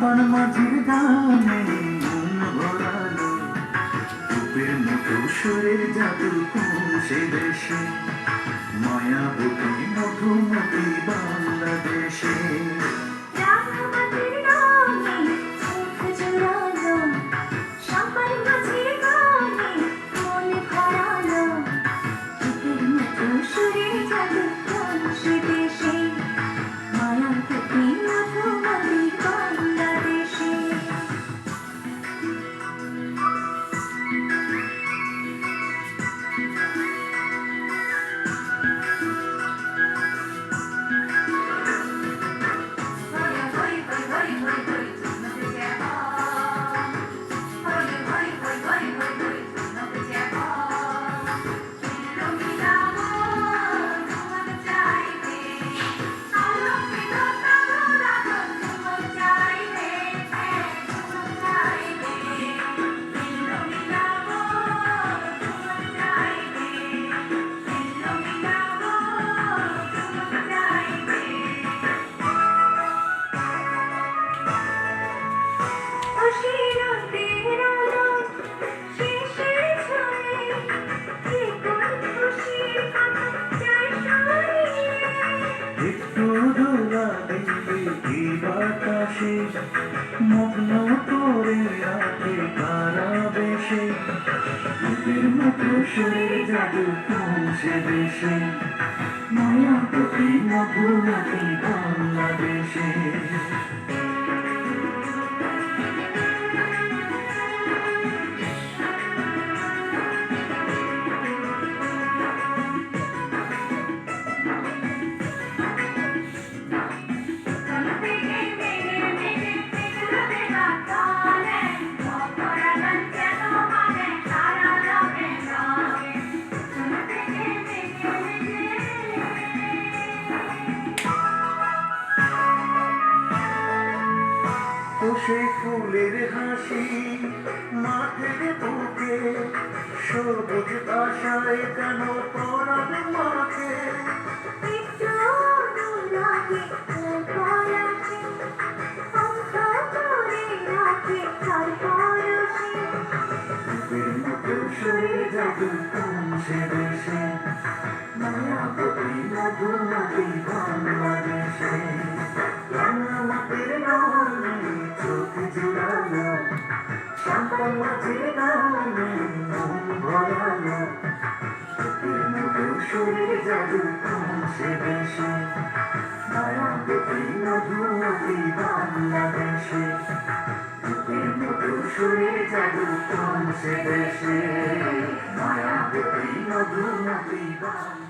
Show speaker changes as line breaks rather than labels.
সম্পান মাঝির গানে মন রূপের মতো সুরের জাদু কোন সে দেশে? মায়াবতী মধুমতি বেশে রূপের মতো সুরের জাদু পৌঁছে দেশে। মায়াবতী মধুমতি বাংলাদেশে। সেই ফুলের হাসি মাঠের বুকে সবুজ আশায় কেন পরাণ মাঠে। রূপের মতো সুরে জাদু পৌঁছে দেশে? মায়াবতী মধুমতি বাংলাদেশে সুরে জাদু পৌঁছে দেশে মায়াবতী মধুমতি বাংলাদেশে রূপের মতো সুরে জাদু পৌঁছে দেশে মায়াবতী মধুমতি বাংলাদেশে